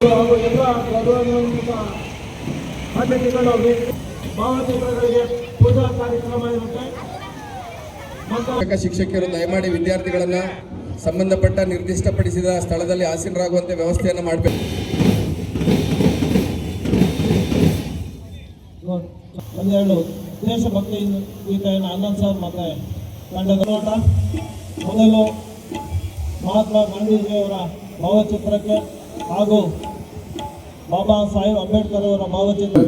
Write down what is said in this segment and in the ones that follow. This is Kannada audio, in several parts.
ಎಲ್ಲ ಪೂಜಾ ಕಾರ್ಯಕ್ರಮ ಶಿಕ್ಷಕಿಯರು ದಯಮಾಡಿ ವಿದ್ಯಾರ್ಥಿಗಳನ್ನ ಸಂಬಂಧಪಟ್ಟ ನಿರ್ದಿಷ್ಟಪಡಿಸಿದ ಸ್ಥಳದಲ್ಲಿ ಆಸೀನರಾಗುವಂತೆ ವ್ಯವಸ್ಥೆಯನ್ನು ಮಾಡಬೇಕು. ಒಂದೆರಡು ದೇಶಭಕ್ತಿ ಗೀತೆಯನ್ನು ಆನಂದ್ ಸರ್ ಮತ್ತೆ ಮೊದಲು ಮಹಾತ್ಮ ಗಾಂಧೀಜಿಯವರ ಭಾವಚಿತ್ರಕ್ಕೆ ಹಾಗೂ ಬಾಬಾ ಸಾಹೇಬ್ ಅಂಬೇಡ್ಕರ್ ಅವರ ಭಾವಚಿತ್ರ.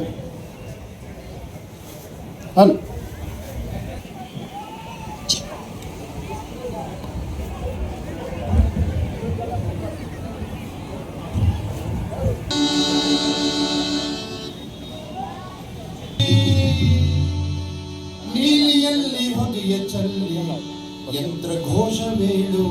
ನೀಲಿಯಲ್ಲಿ ಹೊಗೆಯ ಚಲ್ಲಿ ಯಂತ್ರ ಘೋಷವೇಳುವಲ್ಲಿ ಆಕಾಶಕ್ಕೆದ್ದು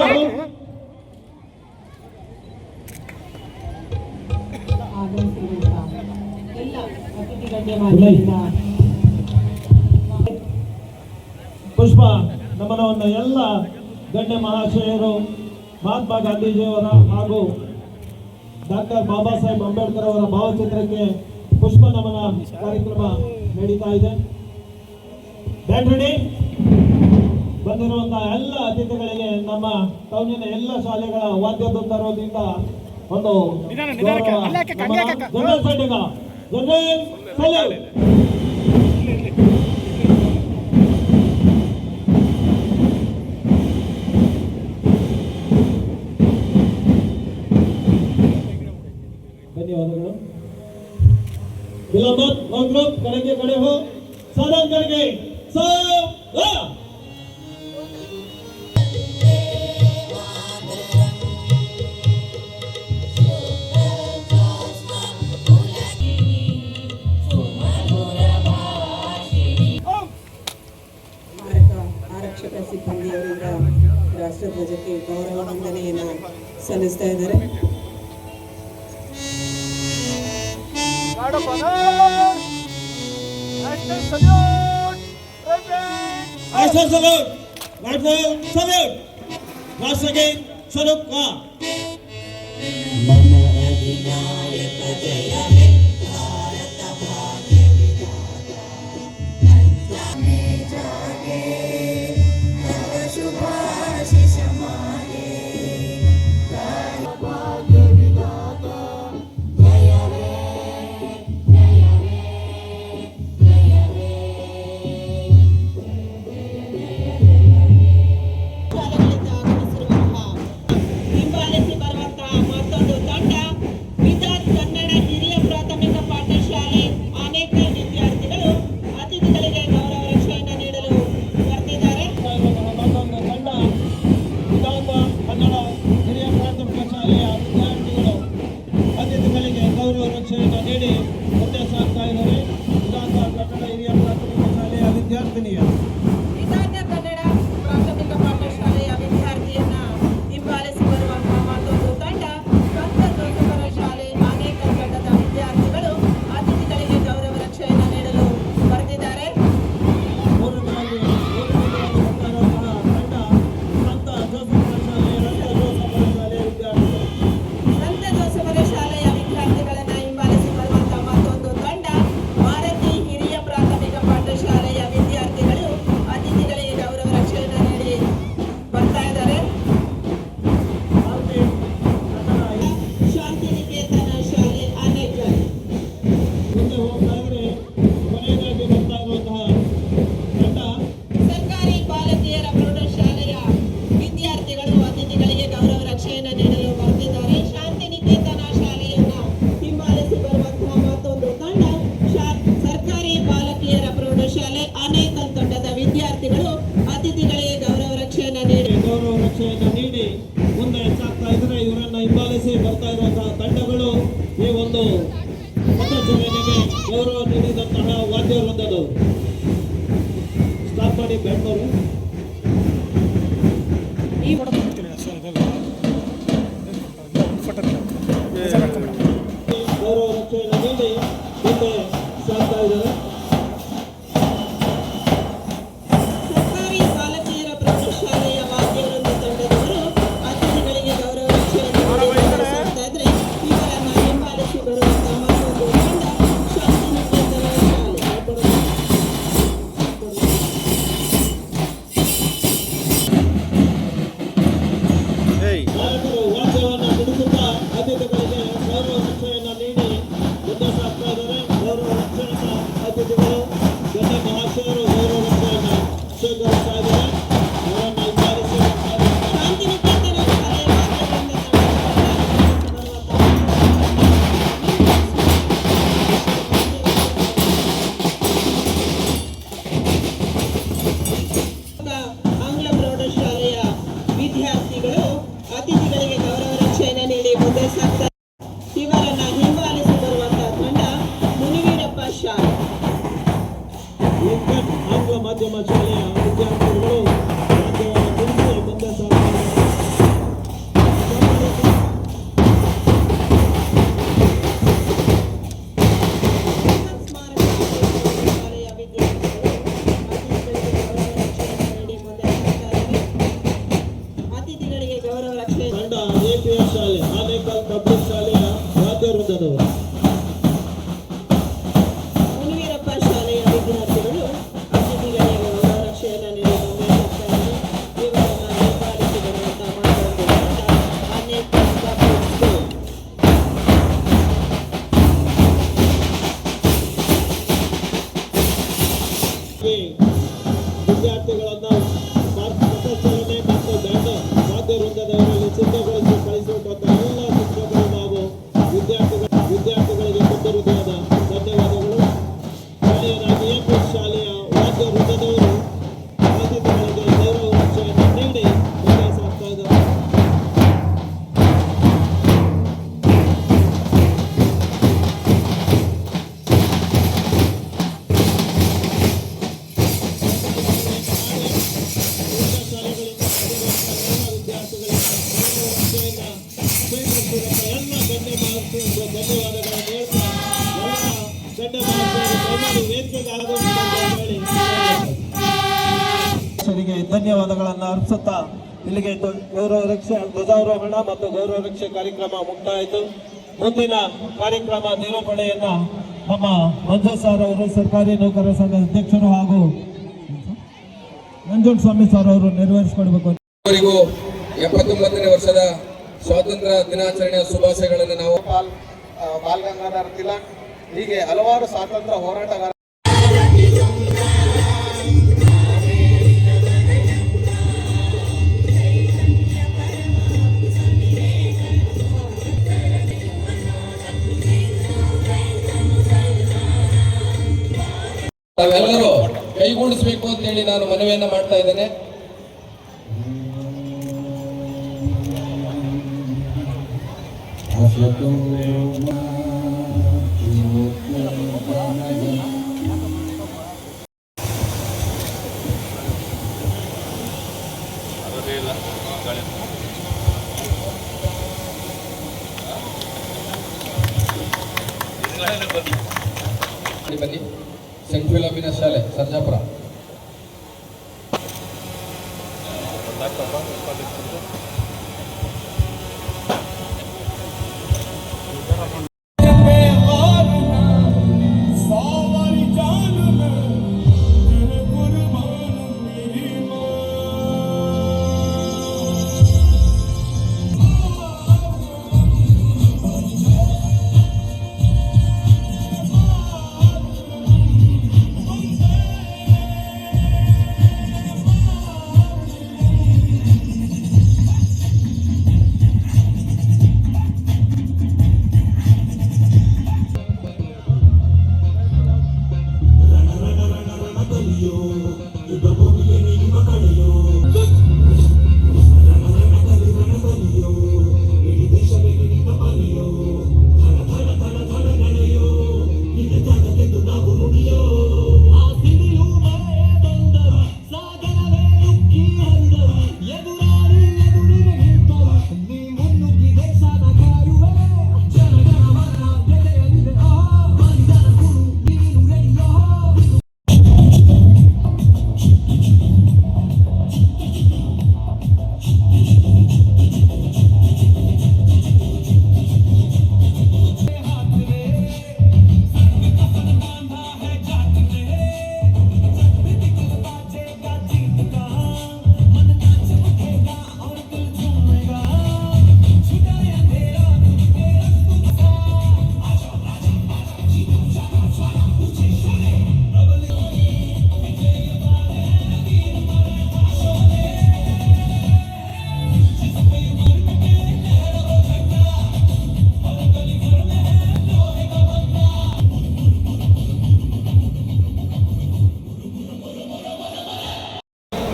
ಬಾಬು. ಎಲ್ಲ ಅತಿಥಿ ಗಣ್ಯಮಾನ್ಯರಿಂದ ಪುಷ್ಪ ನಮನವನ್ನು ಎಲ್ಲ ಗಣ್ಯ ಮಹಾಶಯರು, ಮಹಾತ್ಮ ಗಾಂಧೀಜಿಯವರ ಹಾಗೂ ಡಾಕ್ಟರ್ ಬಾಬಾ ಸಾಹೇಬ್ ಅಂಬೇಡ್ಕರ್ ಅವರ ಭಾವಚಿತ್ರಕ್ಕೆ ಪುಷ್ಪ ನಮನ ಕಾರ್ಯಕ್ರಮ ನಡೀತಾ ಇದೆ ರೆಡಿ ಬಂದಿರುವಂತಹ ಎಲ್ಲ ಅತಿಥಿಗಳಿಗೆ ನಮ್ಮ ಟೌನಿನ ಎಲ್ಲ ಶಾಲೆಗಳ ವಾದ್ಯದೃಂದದಿಂದ ಒಂದು ಗೌರವ ನಮನ. General general Marshal salute. Marshal salute. Once again, salute ka. Mama Adina. ಪ್ರೌಢಶಾಲೆ ಅನೇಕ ತಂಡದ ವಿದ್ಯಾರ್ಥಿಗಳು ಅತಿಥಿಗಳೇ ತಿಳಿಸುತ್ತಾ ಇಲ್ಲಿಗೆ ಗೌರವ ರಕ್ಷೆ ಧ್ವಜಾರೋಹಣ ಮತ್ತು ಗೌರವ ರಕ್ಷೆ ಕಾರ್ಯಕ್ರಮ ಮುಕ್ತಾಯಿತು. ಮುಂದಿನ ಕಾರ್ಯಕ್ರಮ ನಿರೂಪಣೆಯನ್ನ ನಮ್ಮ ಮಂಜು ಸರ್ ಅವರು ಸರ್ಕಾರಿ ನೌಕರರ ಸಂಘದ ಅಧ್ಯಕ್ಷರು ಹಾಗೂ ನಂಜುಂಡಸ್ವಾಮಿ ಸರ್ ಅವರು ನೆರವೇರಿಸಿಕೊಡ್ಬೇಕು ಅವರಿಗೂ ಎಪ್ಪತ್ತೊಂಬತ್ತನೇ ವರ್ಷದ ಸ್ವಾತಂತ್ರ್ಯ ದಿನಾಚರಣೆಯ ಶುಭಾಶಯಗಳನ್ನು ನಾವು ಬಾಲ್ ಗಂಗಾಧರ್ ತಿಲಕ್ ಹೀಗೆ ಹಲವಾರು ಸ್ವಾತಂತ್ರ್ಯ ಹೋರಾಟಗಾರ ತಾವೆಲ್ಲರೂ ಕೈಗೂಡಿಸಬೇಕು ಅಂತ ಹೇಳಿ ನಾನು ಮನವಿಯನ್ನು ಮಾಡ್ತಾ ಇದ್ದೇನೆ. సర్జాపురం.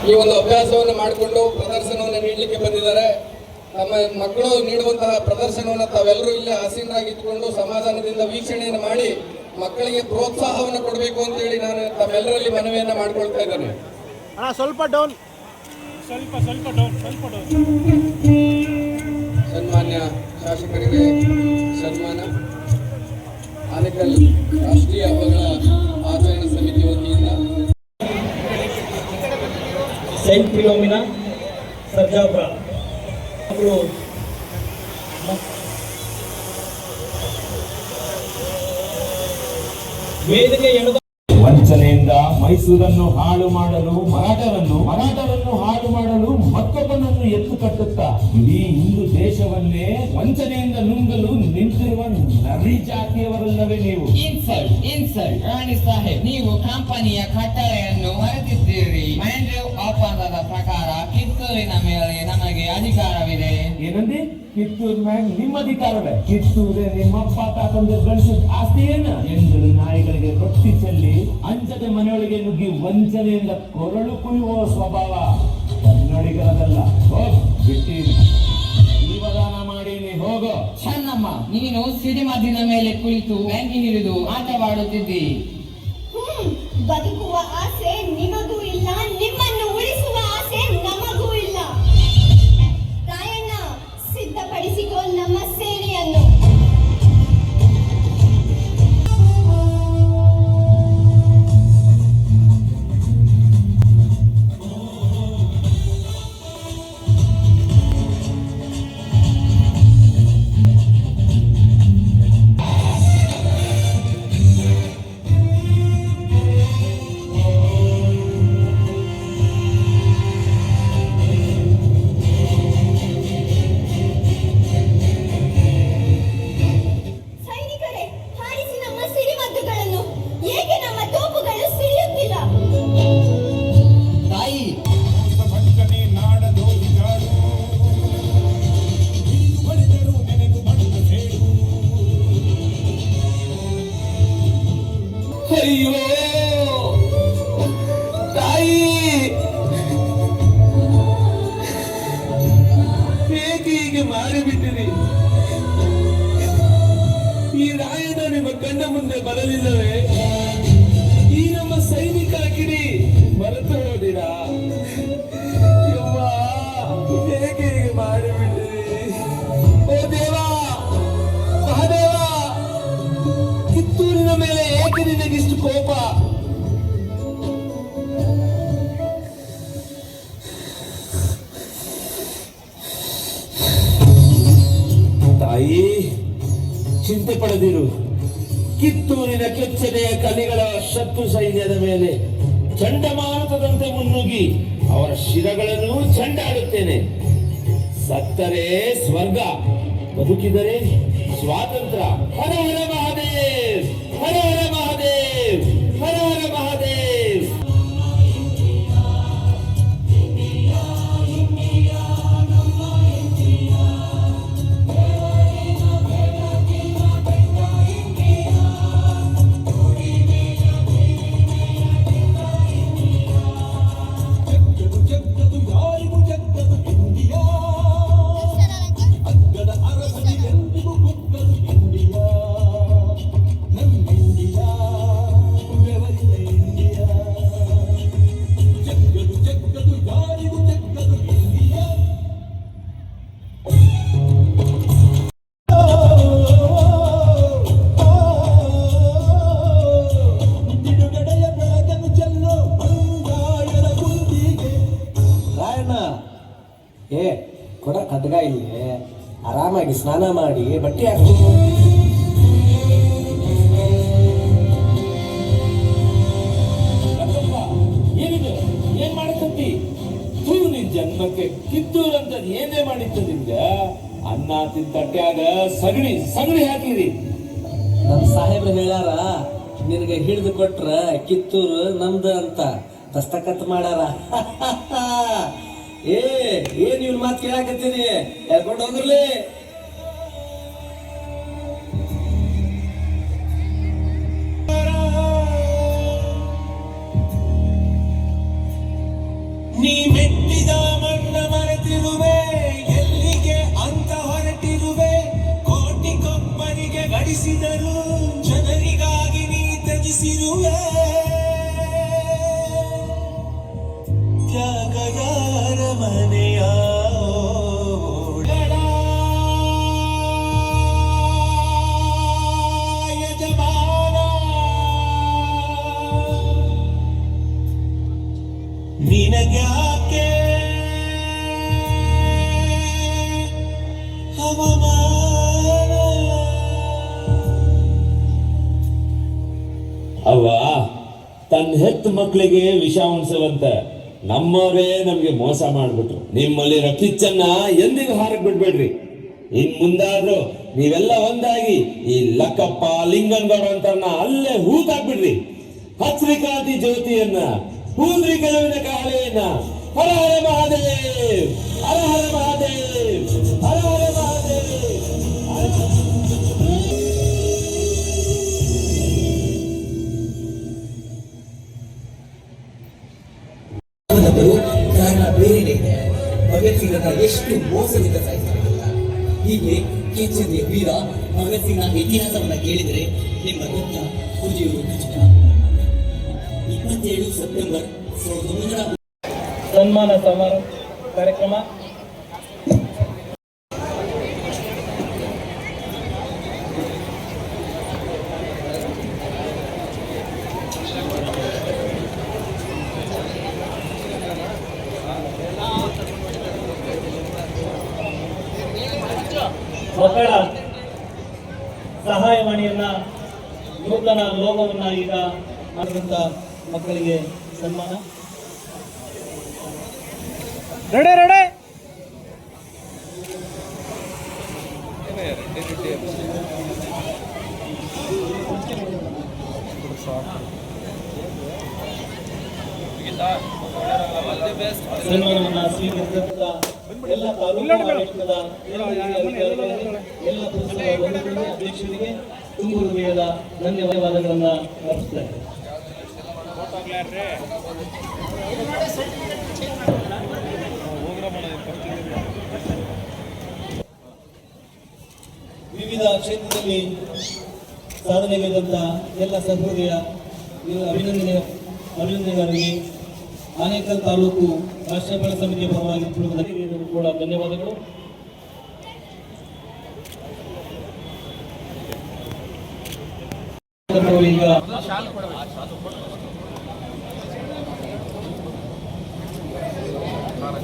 ಈ ಒಂದು ಅಭ್ಯಾಸವನ್ನು ಮಾಡಿಕೊಂಡು ಪ್ರದರ್ಶನವನ್ನು ನೀಡಲಿಕ್ಕೆ ಬಂದಿದ್ದಾರೆ. ತಮ್ಮ ಮಕ್ಕಳು ನೀಡುವಂತಹ ಪ್ರದರ್ಶನವನ್ನು ತಾವೆಲ್ಲರೂ ಇಲ್ಲಿ ಆಸೀನರಾಗಿದ್ದುಕೊಂಡು ಸಮಾಧಾನದಿಂದ ವೀಕ್ಷಣೆಯನ್ನು ಮಾಡಿ ಮಕ್ಕಳಿಗೆ ಪ್ರೋತ್ಸಾಹವನ್ನು ಕೊಡಬೇಕು ಅಂತ ಹೇಳಿ ನಾನು ತಮ್ಮೆಲ್ಲರಲ್ಲಿ ಮನವಿಯನ್ನು ಮಾಡಿಕೊಳ್ತಾ ಇದ್ದೇನೆ. ಅಣ್ಣ ಸ್ವಲ್ಪ ಡೌನ್. ಸ್ವಲ್ಪ ಸ್ವಲ್ಪ ಡೌನ್ ಸ್ವಲ್ಪ ಡೌನ್. ಸನ್ಮಾನ್ಯ ಶಾಸಕರಿಗೆ ಸನ್ಮಾನ. ಆನೇಕಲ್ ರಾಷ್ಟ್ರೀಯ సెయింట్ ఫిలోమినా సర్జాపురా. ఇప్పుడు వేదిక ఎనుక ಮೈಸೂರನ್ನು ಹಾಳು ಮಾಡಲು ಮರಾಠರನ್ನು ಮರಾಠರನ್ನು ಹಾಳು ಮಾಡಲು ಮತ್ತೊಬ್ಬನನ್ನು ಎತ್ತು ಕಟ್ಟುತ್ತಾ? ಇಡೀ ಹಿಂದೂ ದೇಶವನ್ನೇ ವಂಚನೆಯಿಂದ ನುಂಗಲು ನಿಂತಿರುವ ನರಿ ಜಾತಿಯವರಲ್ಲವೇ ನೀವು. ಇನ್ಸಲ್ಟ್ ಇನ್ಸಲ್ಟ್ ರಾಣಿ ಸಾಹೇಬ್ ನೀವು ಕಂಪನಿಯ ಕಟ್ಟಳೆಯನ್ನು ಮರೆತಿದ್ದೀರಿ. ಮಹೇಂದ್ರ ಒಪ್ಪಂದದ ಪ್ರಕಾರ ಕಿತ್ತೂರಿನ ಮೇಲೆ ನಮಗೆ ಅಧಿಕಾರವಿದೆ. ಏನಂದಿ? ಕಿತ್ತೂರ್ ಮ್ಯಾಗ ನಿಮ್ಮ ಅಧಿಕಾರವೇ? ಕಿತ್ತೂರೇ ನಿಮ್ಮಪ್ಪ ತಾತಂದು ಗಳಿಸಿದ ಆಸ್ತಿ ಏನ? ಎಂದರು ನಾಯಿಗಳಿಗೆ ರೊಟ್ಟಿ ಚೆಲ್ಲಿ ಅಂಜದೆ ಮನೆಯೊಳಗೆ ನುಗ್ಗಿ ವಂಚನೆಯಿಂದ ಕೊರಳು ಕುಯ್ಯುವ ಸ್ವಭಾವ ಕನ್ನಡಿಗರದಲ್ಲ ಹೋಗ್ ಬಿಟ್ಟಿರಿ. ಜೀವದಾನ ಮಾಡೀನಿ ಹೋಗೋ. ಚೆನ್ನಮ್ಮ ನೀನು ಸಿಡಿಮದ್ದಿನ ಮೇಲೆ ಕುಳಿತು ಬ್ಯಾಂಕಿ ಹಿಡಿದು ಆಟವಾಡುತ್ತಿದ್ದಿ. ಅಯ್ಯೋ ತಾಯಿ! ಹೇಗೆ ಹೀಗೆ ಮಾಡಿಬಿಟ್ಟಿರಿ? ಈ ರಾಯನ ನಿಮ್ಮ ಕಣ್ಣ ಮುಂದೆ ಬರಲಿಲ್ಲವೇ? ಈ ನಮ್ಮ ಸೈನಿಕರ ಕಿಡಿ ಮರೆತು ಹೋದಿರಾ ತಾಯಿ, ಚಿಂತೆ ಪಡೆದಿರು. ಕಿತ್ತೂರಿನ ಕೆಚ್ಚನೆಯ ಕಲಿಗಳ ಶತ್ರು ಸೈನ್ಯದ ಮೇಲೆ ಚಂಡಮಾರುತದಂತೆ ಮುನ್ನುಗ್ಗಿ ಅವರ ಶಿರಗಳನ್ನು ಚಂಡಾಡುತ್ತೇನೆ. ಸತ್ತರೆ ಸ್ವರ್ಗ, ಬದುಕಿದರೆ ಸ್ವಾತಂತ್ರ್ಯ. ಹರ ಹರ ಮಹಾದೇವ್, ಹರ ಹರ ನಿನ್ ಕಿತ್ತೂರು ಅಂತ ಏನೇ ಮಾಡಿತ್ತು ನಿಮ್ಗೆ? ಅನ್ನ ತಿಂದ ತಟ್ಟ್ಯಾಗ ಸಗಣಿ ಸಗಣಿ ಹಾಕಿರಿ. ನಮ್ಮ ಸಾಹೇಬ್ರು ಹೇಳ್ಯಾರ ನಿನಗೆ ಹಿಡಿದು ಕೊಟ್ರ ಕಿತ್ತೂರು ನಮ್ದು ಅಂತ. ದಸ್ತಕತ್ ಮಾಡ್ಯಾರ. ಏ ಏನ್ ಇವ್ನ ಮಾತು ಕೇಳಾಕತ್ತೀನಿ? ಹೇಳ್ಕೊಂಡು ಹೋಗ್ರಲಿ. ನೀ ಗಳಿಸಿದರು ಜನರಿಗಾಗಿ ನೀ ತ್ಯಜಿಸಿರುವೆ. ತ್ಯಾಗದಾರ ಮನೆಯ ಹೆತ್ತ ಮಕ್ಕಳಿಗೆ ವಿಷ ಉಣಿಸುವಂತ ನಮ್ಮವರೇ ನಮಗೆ ಮೋಸ ಮಾಡಿಬಿಟ್ರು. ನಿಮ್ಮಲ್ಲಿರೋ ಕಿಚ್ಚನ್ನ ಎಂದಿಗೂ ಹಾರಕ್ ಬಿಡ್ಬೇಡ್ರಿ. ಇನ್ ಮುಂದಾದ್ರೂ ನೀವೆಲ್ಲ ಒಂದಾಗಿ ಈ ಲಕ್ಕಪ್ಪ ಲಿಂಗನಗೌಡ ಅಂತ ಅಲ್ಲೇ ಹೂತಾಕ್ಬಿಡ್ರಿ. ಹಚ್ರಿ ಕ್ರಾಂತಿ ಜ್ಯೋತಿಯನ್ನ, ಹೂದ್ರಿ ಗೆಲುವಿನ ಹರ ಹರ ಮಹಾದೇವ್, ಹರ ಹರ ಮಹಾದೇವ್. ಎಷ್ಟು ಮೋಸದಿಂದ ಹೀಗೆ ಕೆಚ್ಚೆದೆಯ ವೀರ ಭಗತ್ ಸಿಂಗ್ನ ಇತಿಹಾಸವನ್ನು ಕೇಳಿದರೆ ನಿಮ್ಮ ದುಃಖ ಕುದಿಯುವುದು ಖಚಿತ ಇಪ್ಪತ್ತೇಳು ಸೆಪ್ಟೆಂಬರ್ ಸಾವಿರದ ಒಂಬೈನೂರ ಸನ್ಮಾನ ಸಮಾರಂಭ ಕಾರ್ಯಕ್ರಮ ಮಕ್ಕಳ ಸಹಾಯವಾಣಿಯನ್ನ ನೂತನ ಲೋಗವನ್ನ ಈಗ ಮಾಡಿದಂತ ಮಕ್ಕಳಿಗೆ ಸನ್ಮಾನ. Ready ready. ಸನ್ಮಾನವನ್ನ ಸ್ವೀಕರಿಸಿದ ಎಲ್ಲ ತಾಲೂಕು ಎಲ್ಲ ಪುರಸಭಾ ಅಧ್ಯಕ್ಷರಿಗೆ ತುಂಬ ಹೃದಯದ ಧನ್ಯವಾದಗಳನ್ನ ಅರ್ಪಿಸ್ತೇನೆ ವಿವಿಧ ಕ್ಷೇತ್ರದಲ್ಲಿ ಸಾಧನೆಗೈದಂತ ಎಲ್ಲ ಸಹೃದಯ ಅಭಿನಂದನೆ ಅಭಿನಂದನೆಗಾರರಿಗೆ ಆನೇಕಲ್ ತಾಲೂಕು ರಾಷ್ಟ್ರೀಯ ಸಮಿತಿಯ ಪರವಾಗಿ ಕೂಡ ಧನ್ಯವಾದಗಳು. ಮಾಡ್ತಕ್ಕಂಥವ್ರು ಈಗ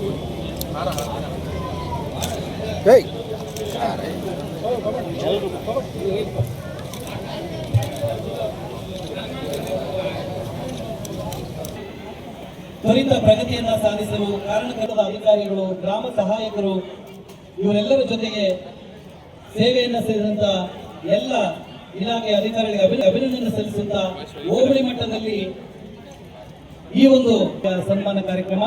ತ್ವರಿತ ಪ್ರಗತಿಯನ್ನ ಸಾಧಿಸಲು ಕಾರಣಕರ್ತದ ಅಧಿಕಾರಿಗಳು, ಗ್ರಾಮ ಸಹಾಯಕರು, ಇವರೆಲ್ಲರ ಜೊತೆಗೆ ಸೇವೆಯನ್ನ ಸೇರಿದಂತ ಎಲ್ಲ ಇಲಾಖೆ ಅಧಿಕಾರಿಗಳಿಗೆ ಅಭಿ, ಅಭಿನಂದನೆ ಸಲ್ಲಿಸುತ್ತಾ ಹೋಬಳಿ ಮಟ್ಟದಲ್ಲಿ ಈ ಒಂದು ಸನ್ಮಾನ ಕಾರ್ಯಕ್ರಮ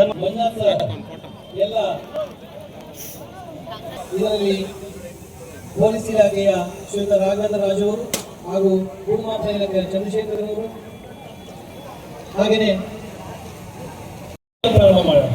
ಸರ್ ಎಲ್ಲ ಇದರಲ್ಲಿ ಪೊಲೀಸ್ ಇಲಾಖೆಯ ಶ್ರೀಯುತ ರಾಘವೇಂದ್ರ ರಾಜು ಅವರು ಹಾಗೂ ಭೂಮಾತ ಇಲಾಖೆಯ ಚಂದ್ರಶೇಖರ್ ಅವರು. ಹಾಗೆಯೇ ಪ್ರಾರಂಭ ಮಾಡೋಣ